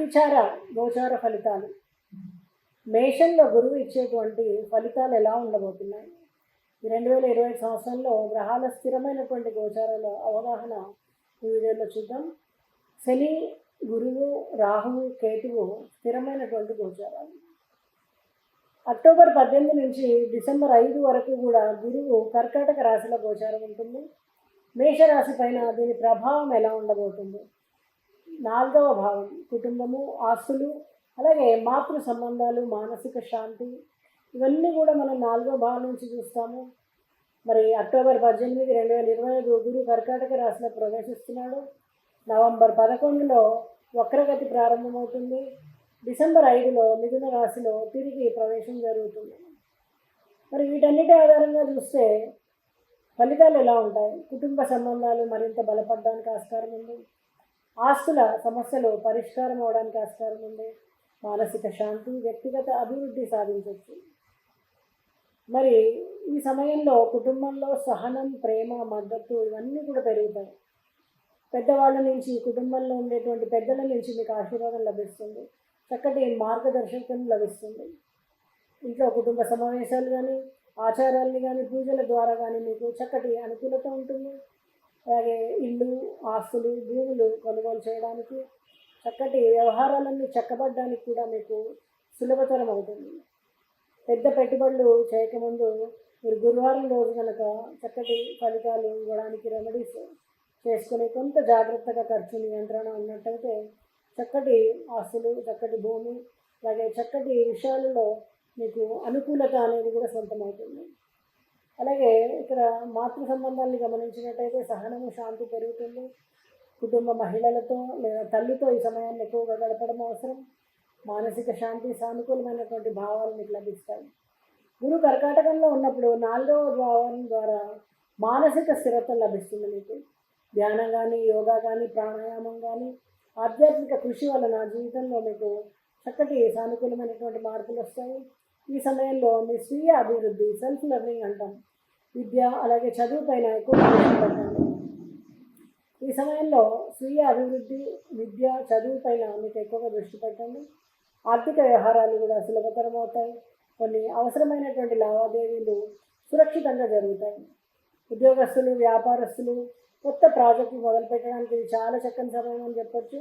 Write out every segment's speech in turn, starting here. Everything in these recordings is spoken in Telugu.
అతిచార గోచార ఫలితాలు. మేషంలో గురువు ఇచ్చేటువంటి ఫలితాలు ఎలా ఉండబోతున్నాయి? రెండు వేల ఇరవై ఐదు సంవత్సరంలో గ్రహాల స్థిరమైనటువంటి గోచారాల అవగాహన ఈ వీడియోలో చూద్దాం. శని గురువు రాహువు కేతువు స్థిరమైనటువంటి గోచారాలు. అక్టోబర్ పద్దెనిమిది నుంచి డిసెంబర్ ఐదు వరకు కూడా గురువు కర్కాటక రాశిలో గోచారం ఉంటుంది. మేషరాశి పైన దీని ప్రభావం ఎలా ఉండబోతుంది? నాలుగవ భావం కుటుంబము ఆస్తులు అలాగే మాతృ సంబంధాలు మానసిక శాంతి ఇవన్నీ కూడా మనం నాలుగవ భావం నుంచి చూస్తాము. మరి అక్టోబర్ పద్దెనిమిది రెండు వేల ఇరవై ఐదు గురు కర్కాటక రాశిలో ప్రవేశిస్తున్నాడు. నవంబర్ పదకొండులో వక్రగతి ప్రారంభమవుతుంది. డిసెంబర్ ఐదులో మిథున రాశిలో తిరిగి ప్రవేశం జరుగుతుంది. మరి వీటన్నిటి ఆధారంగా చూస్తే ఫలితాలు ఎలా ఉంటాయి? కుటుంబ సంబంధాలు మరింత బలపడడానికి ఆస్కారం ఉంది. ఆస్తుల సమస్యలు పరిష్కారం అవడానికి ఆస్కారం ఉంది మానసిక శాంతి వ్యక్తిగత అభివృద్ధి సాధించవచ్చు. మరి ఈ సమయంలో కుటుంబంలో సహనం ప్రేమ మద్దతు ఇవన్నీ కూడా పెరుగుతాయి. పెద్దవాళ్ళ నుంచి కుటుంబంలో ఉండేటువంటి పెద్దల నుంచి మీకు ఆశీర్వాదం లభిస్తుంది. చక్కటి మార్గదర్శకం లభిస్తుంది. ఇంట్లో కుటుంబ సమావేశాలు కానీ ఆచారాలని కానీ పూజల ద్వారా కానీ మీకు చక్కటి అనుకూలత ఉంటుంది. అలాగే ఇల్లు ఆస్తులు భూములు కొనుగోలు చేయడానికి చక్కటి వ్యవహారాలన్నీ చక్కబడడానికి కూడా మీకు సులభతరం అవుతుంది. పెద్ద పెట్టుబడులు చేయకముందు మీరు గురువారం రోజు కనుక చక్కటి ఫలితాలు ఇవ్వడానికి రెమెడీస్ చేసుకుని కొంత జాగ్రత్తగా ఖర్చు నియంత్రణ ఉన్నట్టయితే చక్కటి ఆస్తులు చక్కటి భూమి అలాగే చక్కటి విషయాలలో మీకు అనుకూలత అనేది కూడా సొంతమవుతుంది. అలాగే ఇక్కడ మాతృ సంబంధాన్ని గమనించినట్టయితే సహనము శాంతి పెరుగుతుంది. కుటుంబ మహిళలతో లేదా తల్లితో ఈ సమయాన్ని ఎక్కువగా గడపడం అవసరం. మానసిక శాంతి సానుకూలమైనటువంటి భావాలు మీకు లభిస్తాయి. గురు కర్కాటకంలో ఉన్నప్పుడు నాలుగవ భావం ద్వారా మానసిక స్థిరత్వం లభిస్తుంది మీకు. ధ్యానం కానీ యోగా కానీ ప్రాణాయామం కానీ ఆధ్యాత్మిక కృషి వలన జీవితంలో మీకు చక్కటి సానుకూలమైనటువంటి మార్పులు వస్తాయి. ఈ సమయంలో మీ స్వీయ అభివృద్ధి సెల్ఫ్ లెర్నింగ్ అంటాం. విద్య అలాగే చదువు పైన ఎక్కువ పెట్టండి ఈ సమయంలో స్వీయ అభివృద్ధి విద్య చదువు పైన మీకు ఎక్కువగా దృష్టి పెట్టండి. ఆర్థిక వ్యవహారాలు కూడా సులభతరం అవుతాయి కొన్ని అవసరమైనటువంటి లావాదేవీలు సురక్షితంగా జరుగుతాయి. ఉద్యోగస్తులు వ్యాపారస్తులు కొత్త ప్రాజెక్టులు మొదలుపెట్టడానికి ఇది చాలా చక్కని సమయం అని చెప్పొచ్చు.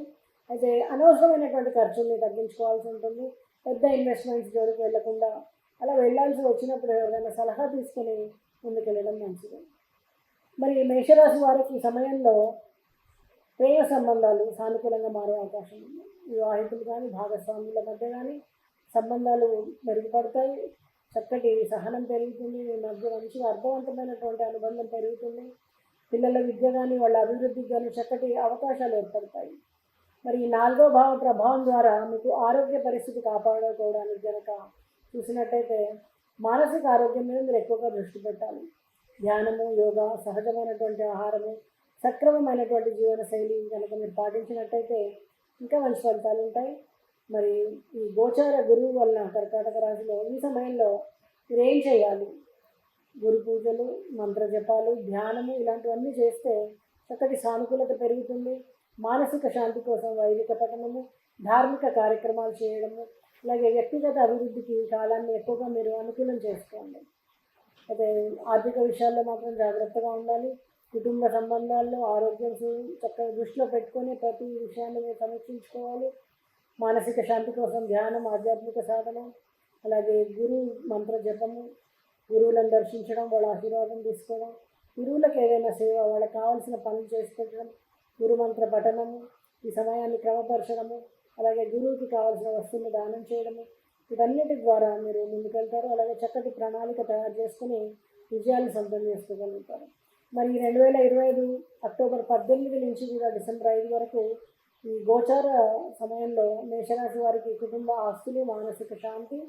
అయితే అనవసరమైనటువంటి ఖర్చుల్ని తగ్గించుకోవాల్సి ఉంటుంది. పెద్ద ఇన్వెస్ట్మెంట్స్ జోలికి వెళ్ళకుండా అలా వెళ్ళాల్సి వచ్చినప్పుడు ఎవరైనా సలహా తీసుకొని ముందుకెళ్ళడం మంచిది. మరి మేషరాశి వారికి ఈ సమయంలో ప్రేమ సంబంధాలు సానుకూలంగా మారే అవకాశం ఉంది. వివాహితులు కానీ భాగస్వాముల మధ్య కానీ సంబంధాలు మెరుగుపడతాయి. చక్కటి సహనం పెరుగుతుంది. మీ మధ్య మంచి అర్థవంతమైనటువంటి అనుబంధం పెరుగుతుంది. పిల్లల విద్య కానీ వాళ్ళ అభివృద్ధికి కానీ చక్కటి అవకాశాలు ఏర్పడతాయి. మరి ఈ నాలుగో భావ ప్రభావం ద్వారా మీకు ఆరోగ్య పరిస్థితి కాపాడుకోవడానికి కనుక చూసినట్టయితే మానసిక ఆరోగ్యం మీద మీరు ఎక్కువగా దృష్టి పెట్టాలి. ధ్యానము యోగా సహజమైనటువంటి ఆహారము సక్రమమైనటువంటి జీవన శైలి కనుక మీరు పాటించినట్టయితే ఇంకా మంచి ఫలితాలు ఉంటాయి. మరి ఈ గోచార గురువు వలన కర్కాటక రాశిలో ఈ సమయంలో మీరు ఏం చేయాలి? గురు పూజలు మంత్ర జపాలు ధ్యానము ఇలాంటివన్నీ చేస్తే చక్కటి సానుకూలత పెరుగుతుంది. మానసిక శాంతి కోసం వైదిక పఠనము ధార్మిక కార్యక్రమాలు చేయడము అలాగే వ్యక్తిగత అభివృద్ధికి ఈ కాలాన్ని ఎక్కువగా మీరు అనుకూలం చేసుకోండి. అయితే ఆర్థిక విషయాల్లో మాత్రం జాగ్రత్తగా ఉండాలి. కుటుంబ సంబంధాల్లో ఆరోగ్యం చక్కగా దృష్టిలో పెట్టుకొని ప్రతి విషయాన్ని మీరు సమీక్షించుకోవాలి. మానసిక శాంతి కోసం ధ్యానం ఆధ్యాత్మిక సాధన అలాగే గురు మంత్ర జపము గురువులను దర్శించడం వాళ్ళ ఆశీర్వాదం తీసుకోవడం గురువులకు ఏదైనా సేవ వాళ్ళకి కావాల్సిన పనులు చేసి పెట్టడం గురు మంత్ర పఠనము ఈ సమయాన్ని క్రమపరచడము అలాగే గురువుకి కావాల్సిన వస్తువులు దానం చేయడము ఇవన్నిటి ద్వారా మీరు ముందుకెళ్తారు. అలాగే చక్కటి ప్రణాళిక తయారు చేసుకుని విజయాలు సొంతం చేసుకోగలుగుతారు. మరి రెండు వేల ఇరవై ఐదు అక్టోబర్ పద్దెనిమిది నుంచి కూడా డిసెంబర్ ఐదు వరకు ఈ గోచార సమయంలో మేషరాశి వారికి కుటుంబ ఆస్తులు మానసిక శాంతి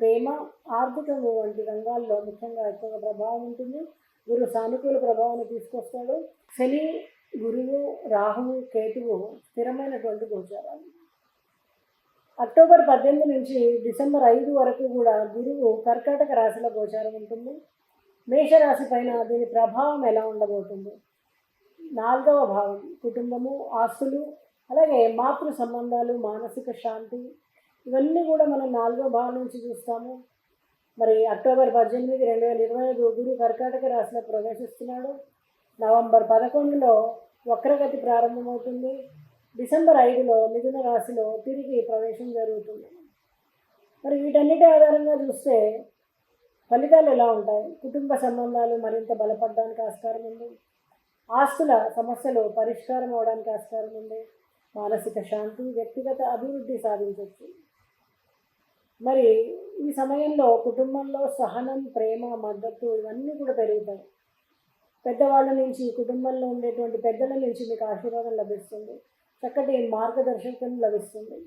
ప్రేమ ఆర్థికం వంటి రంగాల్లో ముఖ్యంగా ఎక్కువ ప్రభావం ఉంటుంది. గురు సానుకూల ప్రభావాన్ని తీసుకొస్తాడు. శని గురువు రాహువు కేతువు స్థిరమైనటువంటి గోచారాలు. అక్టోబర్ పద్దెనిమిది నుంచి డిసెంబర్ ఐదు వరకు కూడా గురువు కర్కాటక రాశిలో గోచారం ఉంటుంది. మేషరాశి పైన దీని ప్రభావం ఎలా ఉండబోతుంది? నాలుగవ భావం కుటుంబము ఆస్తులు అలాగే మాతృ సంబంధాలు మానసిక శాంతి ఇవన్నీ కూడా మనం నాలుగవ భావం నుంచి చూస్తాము. మరి అక్టోబర్ పద్దెనిమిది రెండు వేల ఇరవై ఐదు గురువు కర్కాటక రాశిలో ప్రవేశిస్తున్నాడు. నవంబర్ పదకొండులో వక్రగతి ప్రారంభమవుతుంది. డిసెంబర్ ఐదులో మిథున రాశిలో తిరిగి ప్రవేశం జరుగుతుంది. మరి వీటన్నిటి ఆధారంగా చూస్తే ఫలితాలు ఎలా ఉంటాయి? కుటుంబ సంబంధాలు మరింత బలపడడానికి ఆస్కారం ఉంది. ఆస్తుల సమస్యలు పరిష్కారం అవడానికి ఆస్కారం ఉంది. మానసిక శాంతి వ్యక్తిగత అభివృద్ధి సాధించవచ్చు. మరి ఈ సమయంలో కుటుంబంలో సహనం ప్రేమ మద్దతు ఇవన్నీ కూడా పెరుగుతాయి. పెద్దవాళ్ళ నుంచి కుటుంబంలో ఉండేటువంటి పెద్దల నుంచి మీకు ఆశీర్వాదం లభిస్తుంది. చక్కటి మార్గదర్శకం లభిస్తుంది.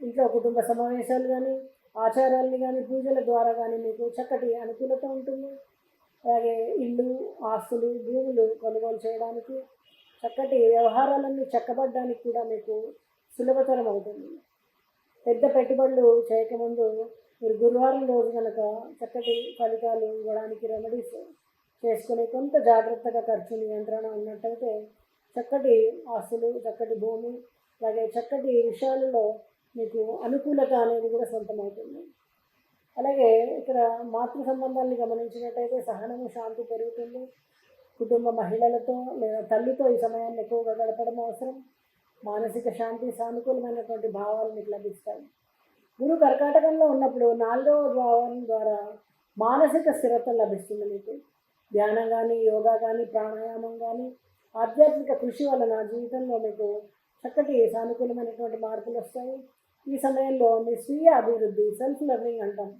ఇంట్లో కుటుంబ సమావేశాలు కానీ ఆచారాలని కానీ పూజల ద్వారా కానీ మీకు చక్కటి అనుకూలత ఉంటుంది. అలాగే ఇల్లు ఆస్తులు భూములు కొనుగోలు చేయడానికి చక్కటి వ్యవహారాలన్నీ చక్కబడ్డానికి కూడా మీకు సులభతరం అవుతుంది. పెద్ద పెట్టుబడులు చేయకముందు మీరు గురువారం రోజు కనుక చక్కటి ఫలితాలు ఇవ్వడానికి రెమెడీస్ చేసుకుని కొంత జాగ్రత్తగా ఖర్చు నియంత్రణ ఉన్నట్టయితే చక్కటి ఆస్తులు చక్కటి భూమి అలాగే చక్కటి విషయాలలో మీకు అనుకూలత అనేది కూడా సొంతమవుతుంది. అలాగే ఇక్కడ మాతృ సంబంధాన్ని గమనించినట్టయితే సహనము శాంతి పెరుగుతుంది. కుటుంబ మహిళలతో లేదా తల్లితో ఈ సమయాన్ని ఎక్కువగా గడపడం అవసరం. మానసిక శాంతి సానుకూలమైనటువంటి భావాలు మీకు లభిస్తాయి. గురు కర్కాటకంలో ఉన్నప్పుడు నాలుగవ భావం ద్వారా మానసిక స్థిరత్వం లభిస్తుంది మీకు. ధ్యానం కానీ యోగా కానీ ప్రాణాయామం కానీ ఆధ్యాత్మిక కృషి వలన జీవితంలో మీకు చక్కటి సానుకూలమైనటువంటి మార్పులు వస్తాయి. ఈ సమయంలో మీ స్వీయ అభివృద్ధి సెల్ఫ్ లెర్నింగ్ అంటాం.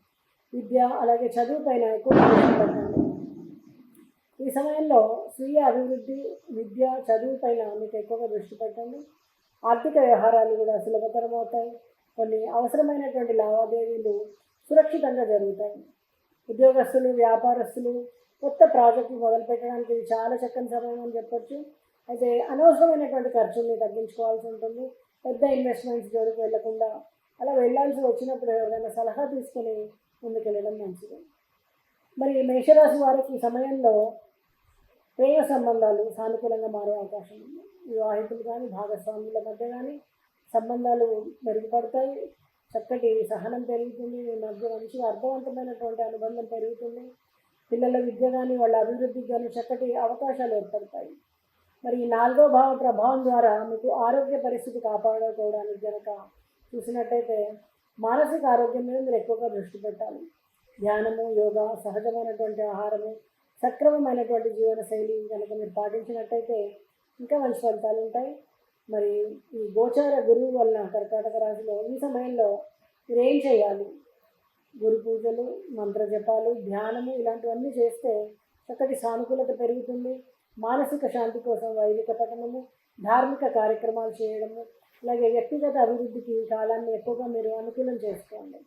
విద్య అలాగే చదువు పైన ఎక్కువ పెట్టండి. ఈ సమయంలో స్వీయ అభివృద్ధి విద్య చదువు పైన మీకు ఎక్కువగా దృష్టి పెట్టండి. ఆర్థిక వ్యవహారాలు కూడా సులభతరం అవుతాయి. కొన్ని అవసరమైనటువంటి లావాదేవీలు సురక్షితంగా జరుగుతాయి. ఉద్యోగస్తులు వ్యాపారస్తులు కొత్త ప్రాజెక్టులు మొదలుపెట్టడానికి ఇది చాలా చక్కని సమయం అని చెప్పొచ్చు. అయితే అనవసరమైనటువంటి ఖర్చుల్ని తగ్గించుకోవాల్సి ఉంటుంది. పెద్ద ఇన్వెస్ట్మెంట్స్ జోలికి వెళ్ళకుండా అలా వెళ్ళాల్సి వచ్చినప్పుడు ఎవరైనా సలహా తీసుకుని ముందుకెళ్ళడం మంచిది. మరి మేషరాశి వారికి ఈ సమయంలో ప్రేమ సంబంధాలు సానుకూలంగా మారే అవకాశం ఉంది. వివాహితులు కానీ భాగస్వాముల మధ్య కానీ సంబంధాలు మెరుగుపడతాయి. చక్కటి సహనం పెరుగుతుంది. మీ మధ్య మంచిగా అర్థవంతమైనటువంటి అనుబంధం పెరుగుతుంది. పిల్లల విద్య కానీ వాళ్ళ అభివృద్ధికి కానీ చక్కటి అవకాశాలు ఏర్పడతాయి. మరి ఈ నాలుగో భావ ప్రభావం ద్వారా మీకు ఆరోగ్య పరిస్థితి కాపాడుకోవడానికి కనుక చూసినట్టయితే మానసిక ఆరోగ్యం మీద మీరు ఎక్కువగా దృష్టి పెట్టాలి. ధ్యానము యోగా సహజమైనటువంటి ఆహారము సక్రమమైనటువంటి జీవనశైలి కనుక మీరు పాటించినట్టయితే ఇంకా మంచి ఫలితాలు ఉంటాయి. మరి ఈ గోచార గురువు వలన కర్కాటక రాశిలో ఈ సమయంలో మీరు ఏం చేయాలి? గురు పూజలు మంత్ర జపాలు ధ్యానము ఇలాంటివన్నీ చేస్తే చక్కటి సానుకూలత పెరుగుతుంది. మానసిక శాంతి కోసం వైదిక పఠనము ధార్మిక కార్యక్రమాలు చేయడము అలాగే వ్యక్తిగత అభివృద్ధికి ఈ కాలాన్ని ఎక్కువగా మీరు అనుకూలం చేసుకోండి.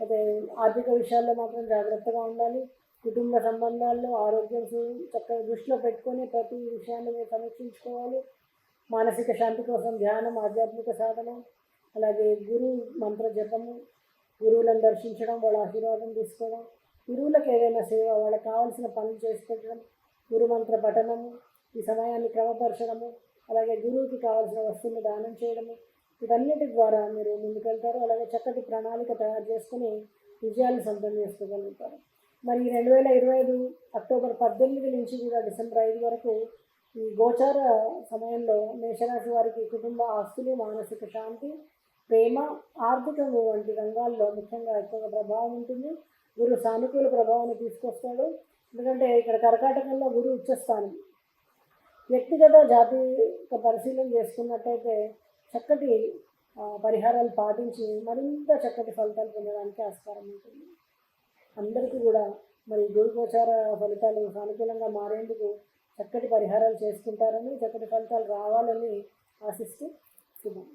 అయితే ఆర్థిక విషయాల్లో మాత్రం జాగ్రత్తగా ఉండాలి. కుటుంబ సంబంధాల్లో ఆరోగ్యం చక్కగా దృష్టిలో పెట్టుకొని ప్రతి విషయాన్ని మీరు సమీక్షించుకోవాలి. మానసిక శాంతి కోసం ధ్యానం ఆధ్యాత్మిక సాధన అలాగే గురు మంత్ర జపము గురువులను దర్శించడం వాళ్ళ ఆశీర్వాదం తీసుకోవడం గురువులకు ఏదైనా సేవ వాళ్ళకి కావాల్సిన పనులు చేసి పెట్టడం పఠనము ఈ సమయాన్ని క్రమపరచడము అలాగే గురువుకి కావాల్సిన వస్తువులను దానం చేయడము వీటన్నిటి ద్వారా మీరు ముందుకెళ్తారు. అలాగే చక్కటి ప్రణాళిక తయారు చేసుకుని విజయాలు సొంతం చేసుకోగలుగుతారు. మరి రెండు వేల ఇరవై ఐదు అక్టోబర్ పద్దెనిమిది నుంచి కూడా డిసెంబర్ ఐదు వరకు ఈ గోచార సమయంలో మేషరాశి వారికి కుటుంబ ఆస్తులు మానసిక శాంతి ప్రేమ ఆర్థికం వంటి రంగాల్లో ముఖ్యంగా ఎక్కువగా ప్రభావం ఉంటుంది. గురు సానుకూల ప్రభావాన్ని తీసుకొస్తాడు. ఎందుకంటే ఇక్కడ కర్కాటకంలో గురు ఉచ్చస్థానం. వ్యక్తిగత జాతీయ పరిశీలన చేసుకున్నట్టయితే చక్కటి పరిహారాలు పాటించి మరింత చక్కటి ఫలితాలు పొందడానికి ఆస్కారం ఉంటుంది. అందరికీ కూడా మరి గురుగోచార ఫలితాలు సానుకూలంగా మారేందుకు చక్కటి పరిహారాలు చేసుకుంటారని చక్కటి ఫలితాలు రావాలని ఆశిస్తూ శుభం.